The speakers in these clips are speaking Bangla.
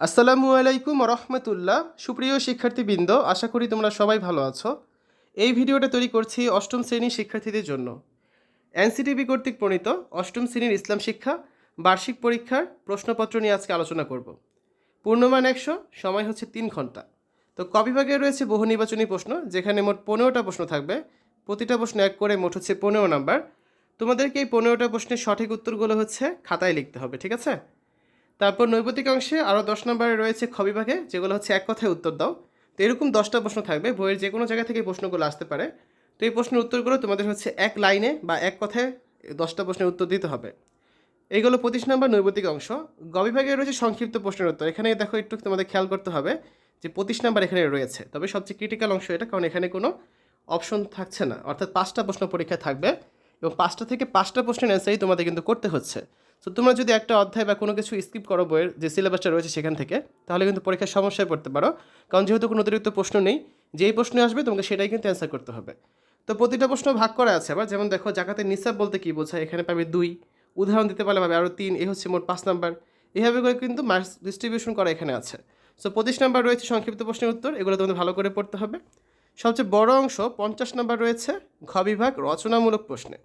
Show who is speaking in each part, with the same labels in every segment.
Speaker 1: আসসালামু আলাইকুম রহমতুল্লাহ। সুপ্রিয় শিক্ষার্থীবৃন্দ, আশা করি তোমরা সবাই ভালো আছো। এই ভিডিওটা তৈরি করছি অষ্টম শ্রেণির শিক্ষার্থীদের জন্য। এনসিটিভি কর্তৃক প্রণীত অষ্টম শ্রেণির ইসলাম শিক্ষা, বার্ষিক পরীক্ষার প্রশ্নপত্র নিয়ে আজকে আলোচনা করব। পূর্ণমান একশো, সময় হচ্ছে তিন ঘণ্টা। তো কবিভাগে রয়েছে বহু নির্বাচনী প্রশ্ন, যেখানে মোট পনেরোটা প্রশ্ন থাকবে। প্রতিটা প্রশ্ন এক করে মোট হচ্ছে পনেরো নাম্বার। তোমাদেরকে এই পনেরোটা প্রশ্নের সঠিক উত্তরগুলো হচ্ছে খাতায় লিখতে হবে, ঠিক আছে? তারপর নৈপতিক অংশে আরও দশ নম্বরে রয়েছে খ বিভাগে যেগুলো হচ্ছে এক কথায় উত্তর দাও। তো এরকম দশটা প্রশ্ন থাকবে, বইয়ের যে কোনো জায়গা থেকে প্রশ্নগুলো আসতে পারে। তো এই প্রশ্নের উত্তরগুলো তোমাদের হচ্ছে এক লাইনে বা এক কথায় দশটা প্রশ্নের উত্তর দিতে হবে। এইগুলো পঁচিশ নম্বর নৈপতিক অংশ। গবিভাগে রয়েছে সংক্ষিপ্ত প্রশ্নের উত্তর। এখানে দেখো একটু তোমাদের খেয়াল করতে হবে যে পঁচিশ নাম্বার এখানে রয়েছে। তবে সবচেয়ে ক্রিটিক্যাল অংশ এটা, কারণ এখানে কোনো অপশন থাকছে না। অর্থাৎ পাঁচটা প্রশ্ন পরীক্ষা থাকবে এবং পাঁচটা থেকে পাঁচটা প্রশ্নের অ্যান্সারই তোমাদের কিন্তু করতে হচ্ছে। তো তোমরা যদি একটা অধ্যায় বা কোনো কিছু স্কিপ করো বইয়ের যে সিলেবাসটা রয়েছে সেখান থেকে, তাহলে কিন্তু পরীক্ষার সমস্যায় পড়তে পারো। কারণ যেহেতু কোনো অতিরিক্ত প্রশ্ন নেই, যেই প্রশ্ন আসবে তোমাকে সেটাই কিন্তু অ্যান্সার করতে হবে। তো প্রতিটা প্রশ্ন ভাগ করা আছে আবার। যেমন দেখো, জাকাতের নিসাব বলতে কী বোঝায়? এখানে পাবে দুই, উদাহরণ দিতে পারলে পাবে আরও তিন, এ হচ্ছে মোট পাঁচ নাম্বার। এভাবে করে কিন্তু মার্কস ডিস্ট্রিবিউশন করা এখানে আছে। সো পঁচিশ নাম্বার রয়েছে সংক্ষিপ্ত প্রশ্নের উত্তর, এগুলো তোমাদের ভালো করে পড়তে হবে। সবচেয়ে বড় অংশ, পঞ্চাশ নাম্বার রয়েছে ঘ বিভাগ রচনামূলক প্রশ্নে।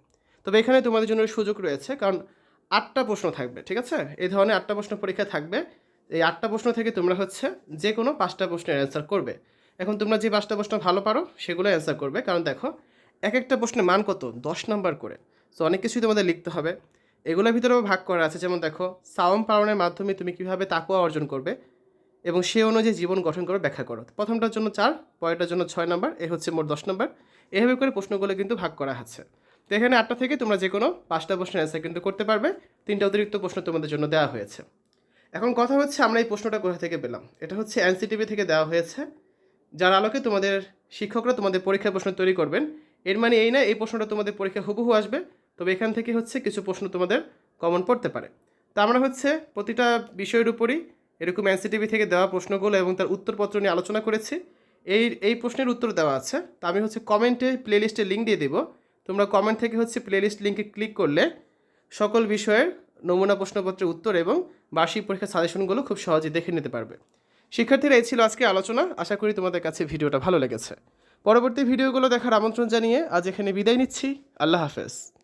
Speaker 1: তবে এখানে তোমাদের জন্য সুযোগ রয়েছে, কারণ আটটা প্রশ্ন থাকবে, ঠিক আছে? এই ধরনের আটটা প্রশ্ন পরীক্ষা থাকবে। এই আটটা প্রশ্ন থেকে তোমরা হচ্ছে যে কোনো পাঁচটা প্রশ্নের অ্যান্সার করবে। এখন তোমরা যে পাঁচটা প্রশ্ন ভালো পারো, সেগুলো অ্যান্সার করবে। কারণ দেখো এক একটা প্রশ্নের মান কত? দশ নাম্বার করে। সো অনেক কিছুই তোমাদের লিখতে হবে। এগুলোর ভিতরেও ভাগ করা আছে। যেমন দেখো, সাওম পালনের মাধ্যমে তুমি কীভাবে তাকুয়া অর্জন করবে এবং সে অনুযায়ী জীবন গঠন করে, ব্যাখ্যা করো। প্রথমটার জন্য চার, পরেরটার জন্য ছয় নাম্বার, এ হচ্ছে মোট দশ নাম্বার। এভাবে করে প্রশ্নগুলো কিন্তু ভাগ করা আছে। তো এখানে আটটা থেকে তোমরা যে কোনো পাঁচটা প্রশ্নের অ্যান্সার কিন্তু করতে পারবে। তিনটা অতিরিক্ত প্রশ্ন তোমাদের জন্য দেওয়া হয়েছে। এখন কথা হচ্ছে, আমরা এই প্রশ্নটা কোথা থেকে পেলাম? এটা হচ্ছে এনসিটিভি থেকে দেওয়া হয়েছে। যার আলোকে তোমাদের শিক্ষকরা তোমাদের পরীক্ষার প্রশ্ন তৈরি করবেন। এর মানে এই না, এই প্রশ্নটা তোমাদের পরীক্ষা হুবহু আসবে। তবে এখান থেকে হচ্ছে কিছু প্রশ্ন তোমাদের কমন পড়তে পারে। তা আমরা হচ্ছে প্রতিটা বিষয়ের উপরই এরকম এনসিটিভি থেকে দেওয়া প্রশ্নগুলো এবং তার উত্তরপত্র নিয়ে আলোচনা করেছি। এই এই প্রশ্নের উত্তর দেওয়া আছে। তা আমি হচ্ছে কমেন্টে প্লেলিস্টে লিঙ্ক দিয়ে দেবো। তোমরা কমেন্ট থেকে হচ্ছে প্লেলিস্ট লিঙ্কে ক্লিক করলে সকল বিষয়ের নমুনা প্রশ্নপত্রের উত্তর এবং বার্ষিক পরীক্ষার সাজেশনগুলো খুব সহজে দেখে নিতে পারবে। শিক্ষার্থীরা, এই ছিল আজকে আলোচনা। আশা করি তোমাদের কাছে ভিডিওটা ভালো লেগেছে। পরবর্তী ভিডিওগুলো দেখার আমন্ত্রণ জানিয়ে আজ এখানে বিদায় নিচ্ছি। আল্লাহ হাফেজ।